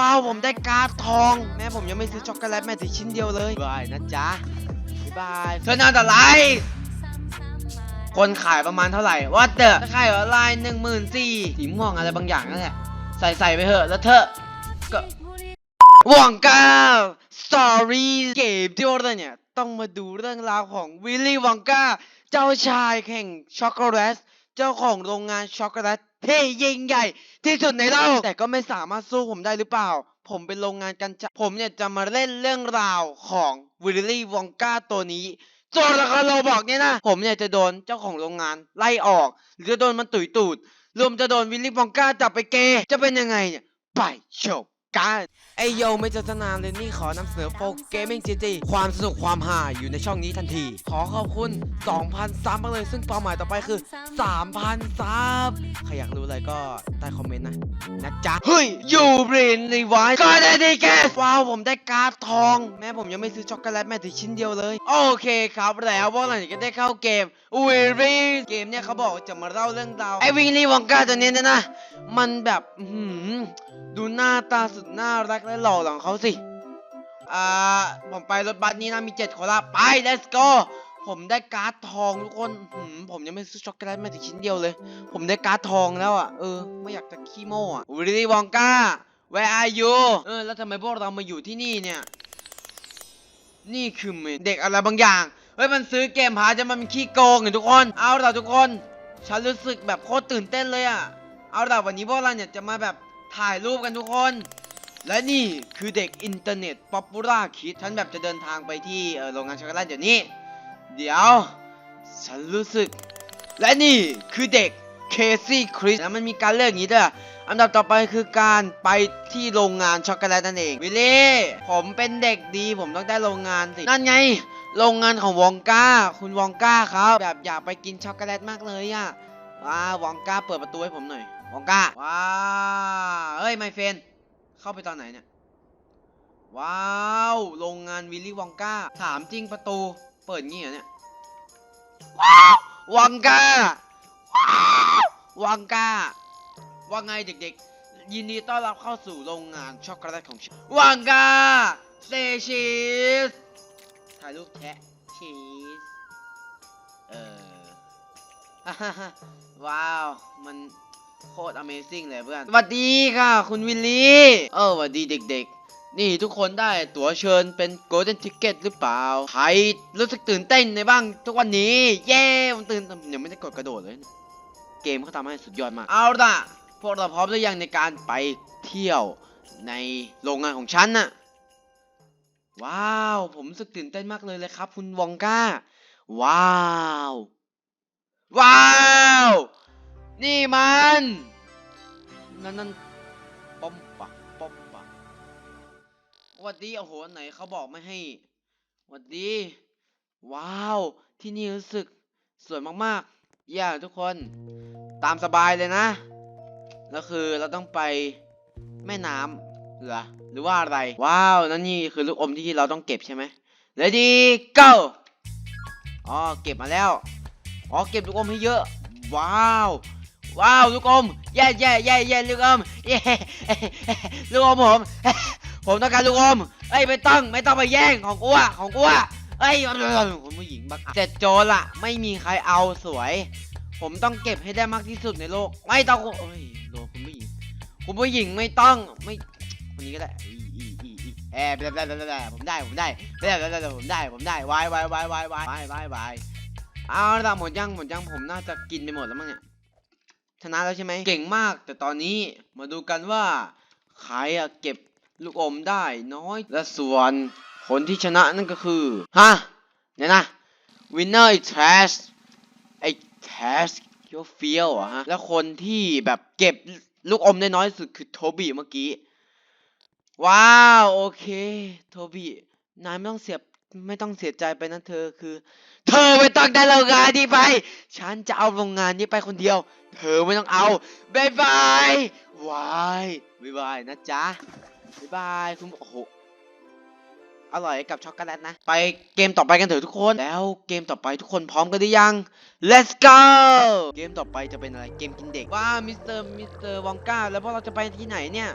ว้าว ผมได้การ์ดทอง แม้ผมยังไม่ซื้อช็อกโกแลตแม้แต่ชิ้นเดียวเลยบายนะจ๊ะบ๊ายเธอน่าจะไลฟ์คนขายประมาณเท่าไหร่ว่าเดอะขายออนไลน์หนึ่งหมื่นสี่สีม่วงอะไรบางอย่างนั่นแหละ ใส่ใส่ไปเถอะแล้วเธอก็วังก้าสตอรี่เกมที่ว่าเนี่ย ต้องมาดูเรื่องราวของวิลลี่วังกาเจ้าชายแห่งช็อกโกแลต เจ้าของโรงงานช็อกโกแลต ที่ยิ่งใหญ่ที่สุดในโลกแต่ก็ไม่สามารถสู้ผมได้หรือเปล่า ผมเป็นโรงงานกันจะผมเนี่ยจะมาเล่นเรื่องราวของวิลลี่วองกาตัวนี้โจนละครโรบอกเนี่ยนะผมเนี่ยจะโดนเจ้าของโรงงานไล่ออก หรือจะโดนมันตุยตูดรวมจะโดนวิลลี่วองกาจับไปเกย์จะเป็นยังไงเนี่ยไปชม กันไอโยไม่เจอสนานเลยนี่ขอนำเสนอโฟกเกมมิ่งจีจีความสนุกความฮาอยู่ในช่องนี้ทันที ขอขอบคุณ 2,000 ซับมาเลย ซึ่งเป้าหมายต่อไปคือ 3,000 ซับ ใครอยากรู้อะไรก็ใต้คอมเมนต์นะ นะจ๊ะ เฮ้ย ยูบรินรีไวซ์ก็ได้ดีแกว้าวผมได้การ์ดทอง แม้ผมยังไม่ซื้อช็อกโกแลตแม้แต่ชิ้นเดียวเลย โอเคครับแล้วพวกเราก็ได้เข้าเกมวิลลี่เกมเนี่ยเขาบอกว่าจะมาเล่าเรื่องราวไอ้วิลลี่วองกาตัวเนี้ยนะนะมันแบบอื้อหือดูหน้าตาสุดน่ารักและหล่อของเขาสิ อ่า ผมไปรถบัสนี้นะ มีเจ็ดคนละไป let's go ผมได้การ์ดทองทุกคนหือผมยังไม่ซื้อช็อกโกแลตแม้แต่ชิ้นเดียวเลย ผมได้การ์ดทองแล้วอะ เออ ไม่อยากจะขี้โม้อะวิลลี่วองกา where are you เออ แล้วทำไมพวกเรามาอยู่ที่นี่เนี่ย นี่คือเมนเด็กอะไรบางอย่าง เฮ้ย มันซื้อเกมพาจะมันขี้โกงไงทุกคน เอาล่ะทุกคน ฉันรู้สึกแบบโคตรตื่นเต้นเลยอะ เอาล่ะวันนี้พวกเราเนี่ยจะมาแบบถ่ายรูปกันทุกคน และนี่คือเด็กอินเทอร์เน็ตป๊อปปูล่าคิดฉันแบบจะเดินทางไปที่โรงงานช็อกโกแลตเดี๋ยวนี้ เดี๋ยว ฉันรู้สึก และนี่คือเด็กเคซี่คริสแล้วมันมีการเลือกอย่างนี้ด้วยอะอันดับต่อไปคือการไปที่โรงงานช็อกโกแลตนั่นเองวิลลี่ผมเป็นเด็กดีผมต้องได้โรงงานสินั่นไง โรงงานของวองก้า คุณวองก้าครับแบบอยากไปกินช็อกโกแลตมากเลยอะว้าวองก้าเปิดประตูให้ผมหน่อยวองก้าว้าเฮ้ยไมเฟน เข้าไปตอนไหนเนี่ย ว้าวโรงงานวิลลี่วองก้าถามจริงประตู เปิดงี้เหรอเนี่ย ว้าววองก้าวังกาว่าไงเด็กๆ ยินดีต้อนรับเข้าสู่โรงงานช็อกโกแลตของฉันวังกาเซชีสถ่ายรูปแทะชีส เออว้าว มัน โคตร Amazing เลยเพื่อน สวัสดีค่ะ คุณวิลลี่ เออสวัสดีเด็กๆ นี่ทุกคนได้ตั๋วเชิญเป็น Golden Ticket หรือเปล่า ใครรู้สึกตื่นเต้นในบ้างทุกวันนี้ เย้ผมตื่นยังไม่ได้กดกระโดดเลย เกมเขาทำให้สุดยอดมาก เอาล่ะ พวกเราพร้อมหรือยังในการไปเที่ยวในโรงงานของฉันน่ะ ว้าว ผมรู้สึกตื่นเต้นมากเลยเลยครับ คุณวองก้า ว้าว ว้าว นี่มันนั่นนั่นป้อมปะป้อมปะวัดดีโอ้โหไหนเขาบอกไม่ให้วัดดี ว้าว ที่นี่รู้สึกสวยมากๆ อย่าทุกคน ตามสบายเลยนะ แล้วคือเราต้องไปแม่น้ำเหรอหรือว่าอะไร ว้าวนั่นนี่คือลูกอมที่เราต้องเก็บใช่ไหม Ready go อ๋อเก็บมาแล้ว อ๋อเก็บลูกอมให้เยอะ ว้าว ว้าวลูกอมเย่เย่เย่เย่ลูกอมเย่ลูกอมผม ผมต้องการลูกอมเอ้ยไม่ต้องไม่ต้องไปแย่งของกูอะของกูอะเอ้ยคุณผู้หญิงบักเแต่โจรละไม่มีใครเอาสวย ผมต้องเก็บให้ได้มากที่สุดในโลก ไม่ต้องเอ้ยโดนคุณผู้หญิงคุณผู้หญิงไม่ต้องไม่คนนี้ก็ได้เออีอีแอบได้ผมได้ผมได้ได้ได้ได้ผมได้ผมไวายวายวายวายวายวายวายเอาละหมดยังหมดยังผมน่าจะกินไปหมดแล้วมั้งเนี่ย ชนะแล้วใช่ไหมเก่งมาก แต่ตอนนี้มาดูกันว่าใครอะเก็บลูกอมได้น้อย และส่วนคนที่ชนะนั่นก็คือฮะเนี่ยนะ winner is trash ไอ้ trash คิดว่าเฟียวอะฮะแล้วคนที่แบบเก็บลูกอมได้น้อยสุดคือโทบี้เมื่อกี้ ว้าว โอเค โทบี้นายไม่ต้องเสีย ไม่ต้องเสียใจไปนะเธอคือ เธอไม่ต้องได้โรงงานนี้ไป ฉันจะเอาโรงงานนี้ไปคนเดียว เธอไม่ต้องเอาบายบายวายบายบายนะจ๊ะบายบายคุณโอ้โหอร่อยกับช็อกโกแลตนะ ไปเกมต่อไปกันเถอะทุกคน แล้วเกมต่อไปทุกคนพร้อมกันหรือยัง let's go เกมต่อไปจะเป็นอะไรเกมกินเด็กว้ามิสเตอร์มิสเตอร์วองก้าแล้วพวกเราจะไปที่ไหนเนี่ย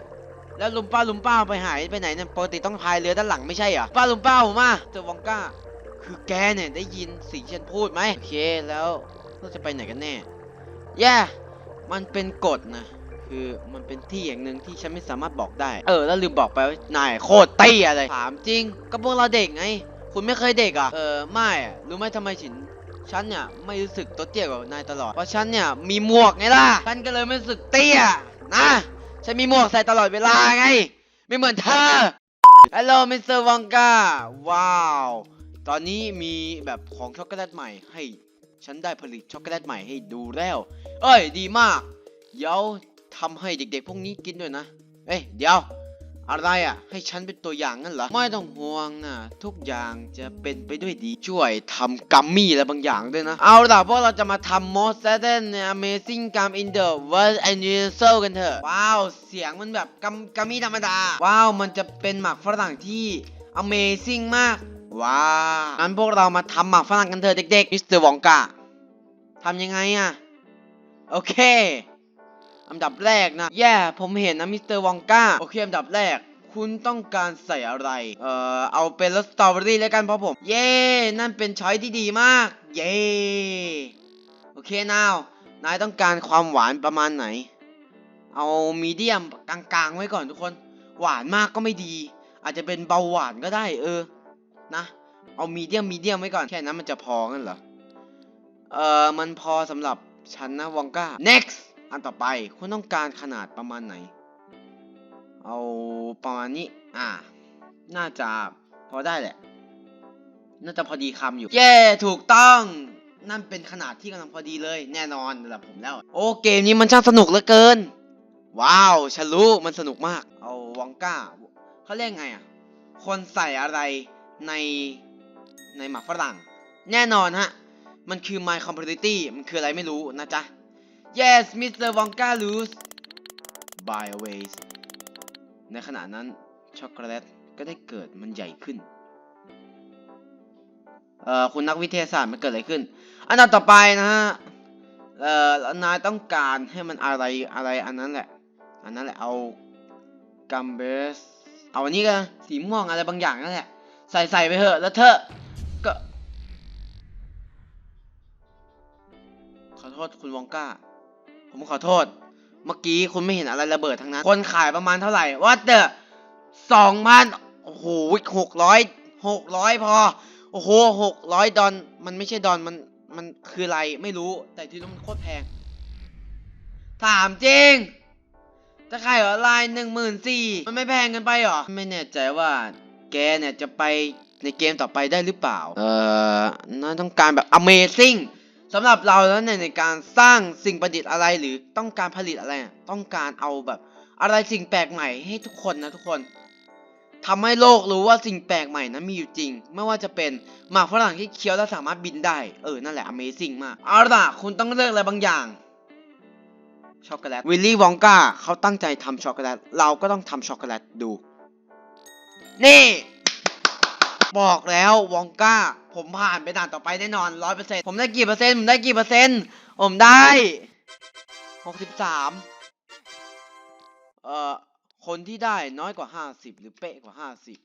แล้วลุมป้าลุมป้าไปหายไปไหนเนี่ยปกติต้องพายเรือด้านหลังไม่ใช่เหรอป้าลุมป้าผมมาเจอวองก้า คือแกเนี่ยได้ยินสิ่งที่ฉันพูดไหมโอเคแล้วเราจะไปไหนกันแน่แย่มันเป็นกฎนะ คือมันเป็นที่อย่างหนึ่งที่ฉันไม่สามารถบอกได้ เออ แล้วลืมบอกไปว่านายโคตรเตี้ยเลยถามจริง ก็พวกเราเด็กไง คุณไม่เคยเด็กอะ เออไม่รู้ไหมทำไมฉันฉันเนี่ยไม่รู้สึกตัวเตี้ยกว่านายตลอด เพราะฉันเนี่ยมีหมวกไงล่ะ ฉันก็เลยไม่รู้สึกเตี้ยนะ ฉันมีหมวกใส่ตลอดเวลาไง ไม่เหมือนเธอฮัลโหลมิสเตอร์วองกาว้าว ตอนนี้มีแบบของช็อกโกแลตใหม่ให้ ฉันได้ผลิตช็อกโกแลตใหม่ให้ดูแล้ว เอ้ย ดีมาก เดี๋ยวทำให้เด็กๆพวกนี้กินด้วยนะ เอ้ย เดี๋ยว อะไรอะ ให้ฉันเป็นตัวอย่างงั้นเหรอ ไม่ต้องห่วงนะทุกอย่างจะเป็นไปด้วยดีช่วยทำกัมมี่อะไรบางอย่างด้วยนะ เอาล่ะพวกเราจะมาทำ most certain amazing gum in the world and universal กันเถอะ ว้าว เสียงมันแบบกัมกัมมี่ธรรมดา ว้าว มันจะเป็นหมักฝรั่งที่ amazing มาก ว้าวงั้นพวกเรามาทำหมักฝรั่งกันเถอะเด็กๆมิสเตอร์วองกาทำยังไงอะ โอเค อันดับแรกนะแย่ผมเห็นนะมิสเตอร์วองกาโอเคอันดับแรก คุณต้องการใส่อะไร เอ่อเอาเป็นรสสตรอเบอรี่แล้วกันเพราะผม เย้นั่นเป็นช้อยที่ดีมาก เย้โอเคนาว นายต้องการความหวานประมาณไหน เอามีเดียมกลางๆ ไว้ก่อนทุกคน หวานมากก็ไม่ดี อาจจะเป็นเบาหวานก็ได้ เออ นะ เอามีเดียมมีเดียมไว้ก่อน แค่นั้นมันจะพองั้นเหรอ เอ่อมันพอสำหรับฉันนะวองก้า next อันต่อไปคุณต้องการขนาดประมาณไหน เอาประมาณนี้ อ่า น่าจะพอได้แหละ น่าจะพอดีคำอยู่ เย้ ถูกต้อง นั่นเป็นขนาดที่กำลังพอดีเลย แน่นอนสำหรับผมแล้ว โอ้เกมนี้มันช่างสนุกเหลือเกิน ว้าวฉันรู้มันสนุกมาก เอาวองก้าเขาเรียกไงอะ คนใส่อะไรในในหมักฝรั่ง แน่นอนฮะ มันคือ my compatibility มันคืออะไรไม่รู้นะจ๊ะ yes Mr. Wonka lose by a ways ในขณะนั้นช็อกโกแลตก็ได้เกิดมันใหญ่ขึ้น เอ่อ คุณนักวิทยาศาสตร์มันเกิดอะไรขึ้น อันดับต่อไปนะฮะ เอ่อนายต้องการให้มันอะไรอะไรอันนั้นแหละ อันนั้นแหละเอากัมเบส เอาอันนี้กันสีม่วงอะไรบางอย่างนั่นแหละ ใส่ใส่ไปเถอะแล้วเธอก็ ขอโทษคุณวองก้า ผมขอโทษ เมื่อกี้คุณไม่เห็นอะไรระเบิดทั้งนั้น คนขายประมาณเท่าไหร่ว่าเดอะสองพันโอ้โหหกร้อยหกร้อยพอ โอ้โหหกร้อยดอลมันไม่ใช่ดอลมัน มันคืออะไรไม่รู้ แต่ที่นู้นมันโคตรแพง ถามจริงจะขายออนไลน์หนึ่งหมื่นสี่มันไม่แพงกันไปหรอ ไม่แน่ใจว่า แกเนี่ยจะไปในเกมต่อไปได้หรือเปล่า เอ่อน่าต้องการแบบ Amazing สำหรับเราแล้วเนี่ยในการสร้างสิ่งประดิษฐ์อะไรหรือต้องการผลิตอะไรต้องการเอาแบบ อะไรสิ่งแปลกใหม่ให้ทุกคนนะทุกคนทำให้โลกรู้ว่าสิ่งแปลกใหม่นั้นมีอยู่จริง ไม่ว่าจะเป็นหมากฝรั่งที่เคี้ยวแล้วสามารถบินได้เออนั่นแหละ Amazing มากเอาล่ะคุณต้องเลือกอะไรบางอย่างช็อกโกแลตวิลลี่วองกาเขาตั้งใจทำช็อกโกแลตเราก็ต้องทำช็อกโกแลตดู นี่ บอกแล้ววองก้า ผมผ่านไปด่านต่อไปแน่นอนร้อยเปอร์เซ็นต์ผมได้กี่เปอร์เซ็นต์ผมได้กี่เปอร์เซ็นต์ผมได้หกสิบสามเอ่อคนที่ได้น้อยกว่าห้าสิบหรือเป๊ะกว่าห้าสิบ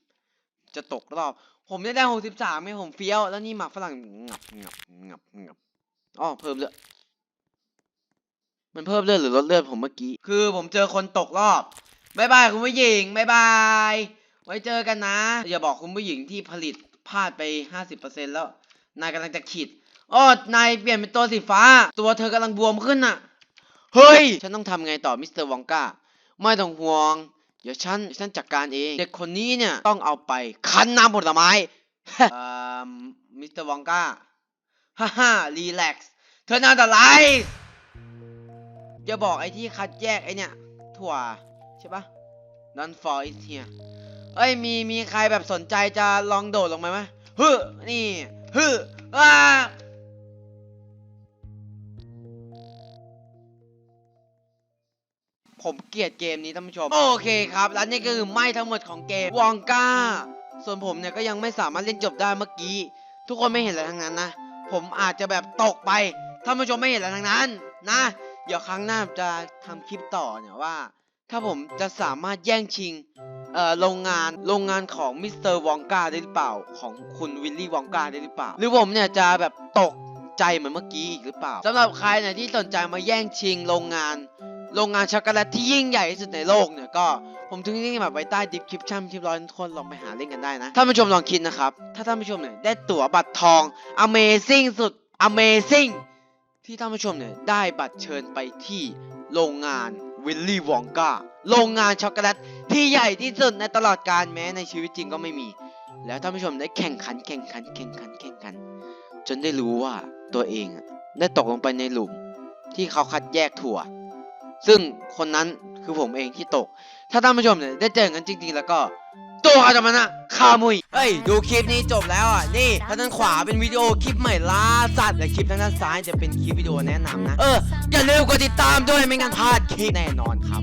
จะตกรอบ ผมได้ได้หกสิบสามไม่ผมเฟี้ยว แล้วนี่หมากฝรั่งงับงับงับงับอ๋อเพิ่มเลือดมันเพิ่มเลือดหรือลดเลือดผมเมื่อกี้ คือผมเจอคนตกรอบบายบายคุณผู้หญิงบายบาย ไว้เจอกันนะ อย่าบอกคุณผู้หญิงที่ผลิตพลาดไป 50%แล้ว นายกำลังจะขีดโอ้นายเปลี่ยนเป็นตัวสีฟ้า ตัวเธอกำลังบวมขึ้นน่ะ เฮ้ย ฉันต้องทำไงต่อมิสเตอร์วองกาไม่ต้องห่วง เดี๋ยวฉันฉันจัดการเอง เด็กคนนี้เนี่ยต้องเอาไปคั้นน้ำผลไม้อ่อมิสเตอร์วองกาฮ่าฮ่ารีแลกซ์ เธอน่าจะไลฟ์อย่าบอกไอ้ที่คัดแยกไอ้เนี่ย ถั่วใช่ปะ None for is here เอ้ยมีมีใครแบบสนใจจะลองโดดลงไหมไหมฮึนี่ฮึอ้าผมเกลียดเกมนี้ท่านผู้ชม โอเคครับ และนี่ก็คือไม่ทั้งหมดของเกมวองก้า ส่วนผมเนี่ยก็ยังไม่สามารถเล่นจบได้เมื่อกี้ ทุกคนไม่เห็นอะไรทั้งนั้นนะ ผมอาจจะแบบตกไปท่านผู้ชมไม่เห็นอะไรทั้งนั้นนะ เดี๋ยวครั้งหน้าจะทำคลิปต่อเนี่ยว่า ถ้าผมจะสามารถแย่งชิงเอ่อโรงงานโรงงานของมิสเตอร์วองกาได้หรือเปล่าของคุณวิลลี่วองกาได้หรือเปล่า หรือผมเนี่ยจะแบบตกใจเหมือนเมื่อกี้อีกหรือเปล่าสำหรับใครเนี่ยที่สนใจมาแย่งชิงโรงงาน โรงงานช็อกโกแลตที่ยิ่งใหญ่ที่สุดในโลกเนี่ยก็ผมทิ้งลิงแบบไว้ใต้ดิสคริปชั่นที่ร้อยทุกคนลองไปหาเล่นกันได้นะท่านผู้ชมลองคิดนะครับ ถ้าท่านผู้ชมเนี่ยได้ตั๋วบัตรทอง Amazing สุด Amazing ที่ท่านผู้ชมเนี่ยได้บัตรเชิญไปที่โรงงาน วิลลี่วองกาโรงงานช็อกโกแลตที่ใหญ่ที่สุดในตลอดกาลแม้ในชีวิตจริงก็ไม่มี แล้วท่านผู้ชมได้แข่งขันแข่งขันแข่งขันแข่งขัน จนได้รู้ว่าตัวเองได้ตกลงไปในหลุม ที่เขาคัดแยกถั่ว ซึ่งคนนั้นคือผมเองที่ตก ถ้าท่านผู้ชมเนี่ยได้เจอกันจริง ๆ แล้วก็ อาตมานะคามุยเฮ้ย ดูคลิปนี้จบแล้วอะ นี่ทางด้านขวาเป็นวิดีโอคลิปใหม่ล่าสัตว์และคลิปทางด้านซ้ายจะเป็นคลิปวิดีโอแนะนำนะ เออ อย่าลืมกดติดตามด้วยไม่งั้นพลาดคลิปแน่นอนครับ